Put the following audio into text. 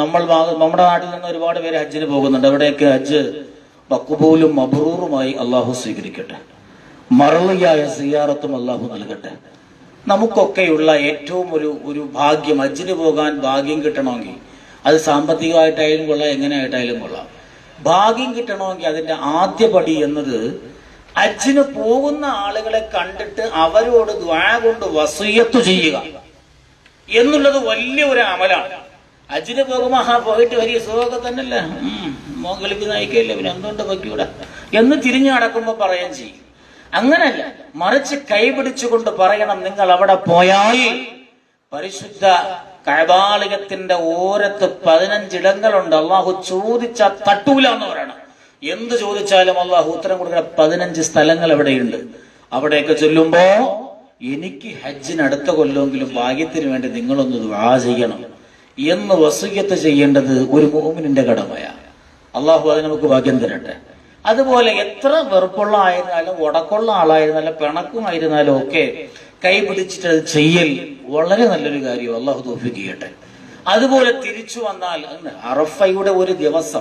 നമ്മൾ നമ്മുടെ നാട്ടിൽ നിന്ന് ഒരുപാട് പേര് ഹജ്ജിന് പോകുന്നുണ്ട്. അവിടെയൊക്കെ ഹജ്ജ് മക്കുബൂലും മബറൂറുമായി അള്ളാഹു സ്വീകരിക്കട്ടെ. മറളിയായ സിയാറത്തും അള്ളാഹു നൽകട്ടെ. നമുക്കൊക്കെയുള്ള ഏറ്റവും ഒരു ഒരു ഭാഗ്യം ഹജ്ജിന് പോകാൻ ഭാഗ്യം കിട്ടണമെങ്കിൽ അത് സാമ്പത്തികമായിട്ടായാലും കൊള്ളാം എങ്ങനെയായിട്ടായാലും കൊള്ളാം. ഭാഗ്യം കിട്ടണമെങ്കിൽ അതിന്റെ ആദ്യ പടി എന്നത് ഹജ്ജിന് പോകുന്ന ആളുകളെ കണ്ടിട്ട് അവരോട് ദ്വാ കൊണ്ട് വസൂയത്ത് ചെയ്യുക എന്നുള്ളത് വലിയ ഒരു അമലാണ്. അജിന് പോകുമ്പോ ആ പോയിട്ട് വലിയ സുഖമൊക്കെ തന്നെയല്ലേ? മോകളിക്ക് നയിക്കല്ലേ പിന്നെ എന്തുകൊണ്ട് പൊയ്ക്കൂടെ എന്ന് തിരിഞ്ഞു നടക്കുമ്പോ പറയുകയും ചെയ്യും. അങ്ങനല്ല മറിച്ച് കൈപിടിച്ചുകൊണ്ട് പറയണം നിങ്ങൾ അവിടെ പോയാൽ പരിശുദ്ധ കഴബാളികത്തിന്റെ ഓരത്ത് പതിനഞ്ചിടങ്ങളുണ്ട് അള്ളാഹു ചോദിച്ച തട്ടൂല എന്ന് പറയണം. എന്ത് ചോദിച്ചാലും അള്ളാഹു ഉത്തരം കൊടുക്കുന്ന പതിനഞ്ച് സ്ഥലങ്ങൾ എവിടെയുണ്ട് അവിടെയൊക്കെ ചൊല്ലുമ്പോ എനിക്ക് ഹജ്ജിന് അടുത്ത കൊല്ലമെങ്കിലും ഭാഗ്യത്തിന് വേണ്ടി നിങ്ങളൊന്ന് ദുആ ചെയ്യണം. എന്ന് വസൂയത്ത് ചെയ്യേണ്ടത് ഒരു മോമിനിന്റെ കടമയാണ്. അള്ളാഹു അത് നമുക്ക് ഭാഗ്യം തരട്ടെ. അതുപോലെ എത്ര വെറുപ്പുള്ള ആയിരുന്നാലും ഉടക്കുള്ള ആളായിരുന്നാലും പിണക്കുമായിരുന്നാലും ഒക്കെ കൈ പിടിച്ചിട്ട് അത് ചെയ്യൽ വളരെ നല്ലൊരു കാര്യം അള്ളാഹു തോഫിക്ക് ചെയ്യട്ടെ. അതുപോലെ തിരിച്ചു വന്നാൽ അറഫയുടെ ഒരു ദിവസം